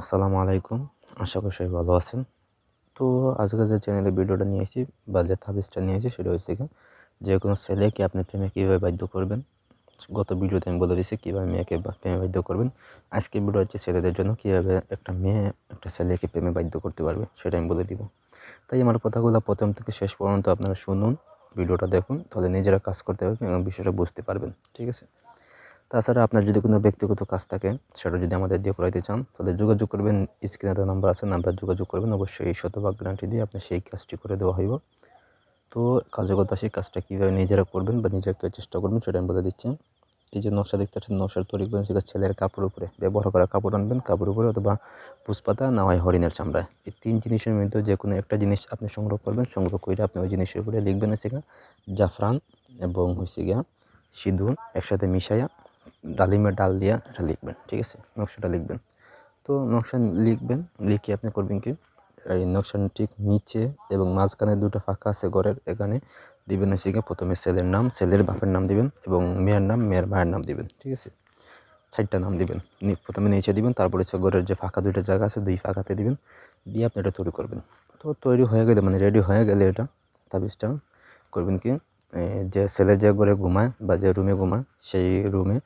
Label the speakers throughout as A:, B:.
A: আসসালামু আলাইকুম। আশা করি সবাই ভালো আছেন। তো আজকে যে চ্যানেলে ভিডিওটা নিয়ে এসেছি বা যে থাবিসটা নিয়ে এসেছি সেটা হচ্ছে কি, যে কোনো ছেলেকে আপনি প্রেমে কীভাবে বাধ্য করবেন, গত ভিডিওতে আমি বলে দিয়েছি, কীভাবে মেয়েকে প্রেমে বাধ্য করবেন। আজকে ভিডিও হচ্ছে ছেলেদের জন্য কীভাবে একটা মেয়ে, একটা ছেলেকে প্রেমে বাধ্য করতে পারবে, সেটা আমি বলে দিব। তাই আমার কথাগুলো প্রথম থেকে শেষ পর্যন্ত আপনারা শুনুন, ভিডিওটা দেখুন, তাহলে নিজেরা কাজ করতে পারবেন এবং বিষয়টা বুঝতে পারবেন, ঠিক আছে? তাছাড়া আপনার যদি কোনো ব্যক্তিগত কাজ থাকে, সেটা যদি আমাদের দিয়ে করাইতে চান, তাহলে যোগাযোগ করবেন। স্ক্রিনে নাম্বার আছে, নাম্বার যোগাযোগ করবেন। অবশ্যই শতভাগ গ্যারান্টি দিয়ে আপনি সেই কাজটি করে দেওয়া হইব। তো কথা, সেই কাজটা কীভাবে নিজেরা করবেন বা নিজেকে চেষ্টা করবেন, সেটা আমি বলে দিচ্ছি। এই যে নকশা দেখতে পাচ্ছেন, নকশার তৈরি করবেন সেটা ছেলের কাপড় উপরে। ব্যবহার করা কাপড় আনবেন কাপড় উপরে অথবা পুষ্পাতা না হয় হরিণের চামড়ায় এই তিন জিনিসের মধ্যে যে কোনো একটা জিনিস আপনি সংগ্রহ করবেন, সংগ্রহ করে আপনি ওই জিনিসের উপরে লিখবেন হচ্ছে জাফরান এবং হচ্ছে গিয়া সিঁদুর একসাথে মিশাইয়া ডালিমের ডাল দিয়া এটা লিখবেন, ঠিক আছে? নকশাটা লিখবেন। তো নকশা লিখবেন, লিখে আপনি করবেন কি, এই নকশার ঠিক নিচে এবং মাঝখানে দুটো ফাঁকা আছে ঘরের, এখানে দিবেন হচ্ছে গিয়ে প্রথমে ছেলের নাম, ছেলের বাপের নাম দিবেন এবং মেয়ের নাম, মেয়ের মায়ের নাম দিবেন, ঠিক আছে? চারটা নাম দিবেন প্রথমে নিচে দিবেন, তারপরে হচ্ছে ঘরের যে ফাঁকা দুইটা জায়গা আছে, দুই ফাঁকাতে দিবেন, দিয়ে আপনি এটা তৈরি করবেন। তো তৈরি হয়ে গেলে মানে রেডি হয়ে গেলে এটা তাবিজটা করবেন কি যে ছেলে যে ঘরে ঘুমায় বা যে রুমে ঘুমায়, সেই রুমে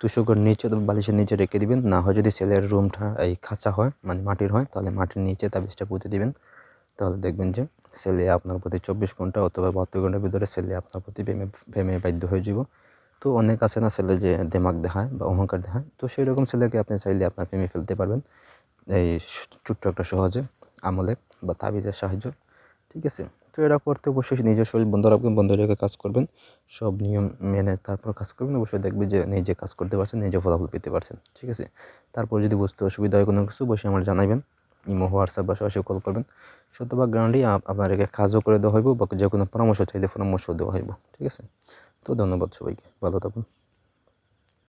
A: তুষকর নিচে বালিশের নিচে রেখে দিবেন। না হয় যদি ছেলের রুমটা এই খাঁচা হয় মানে মাটির হয়, তাহলে মাটির নিচে তাবিজটা পুঁতে দিবেন। তাহলে দেখবেন যে ছেলে আপনার প্রতি চব্বিশ ঘণ্টা অথবা বাহাত্তর ঘণ্টার ভিতরে ছেলে আপনার প্রতি প্রেমে প্রেমে বাধ্য হয়ে যাব তো অনেক আছে না ছেলে যে দেমাগ দেখায় বা অহংকার দেখায়, তো সেই রকম ছেলেকে আপনি চাইলে আপনার প্রেমে ফেলতে পারবেন। এই ছোট্ট একটা সহজে আমলে বা তাবিজের সাহায্য। ঠিক আছে? তো এটা করতে অবশ্যই নিজের শরীর বন্ধ রাখবেন বন্ধ রেখে কাজ করবেন। সব নিয়ম মেনে তারপর কাজ করবেন, অবশ্যই দেখবে যে নিজে কাজ করতে পারছেন, নিজে ফলাফল পেতে পারছেন। ঠিক আছে? তারপর যদি বুঝতে অসুবিধা হয় কোনো কিছু, অবশ্যই আমার জানাবেন। ইমো, হোয়াটসঅ্যাপ বা সরাসরি কল করবেন। শতভাগ গ্যারান্টি আপনাদেরকে কাজও করে দেওয়া হইব, বা যে কোনো পরামর্শ চাইলে পরামর্শ দেওয়া হইব। ঠিক আছে? তো ধন্যবাদ সবাইকে। ভালো থাকুন।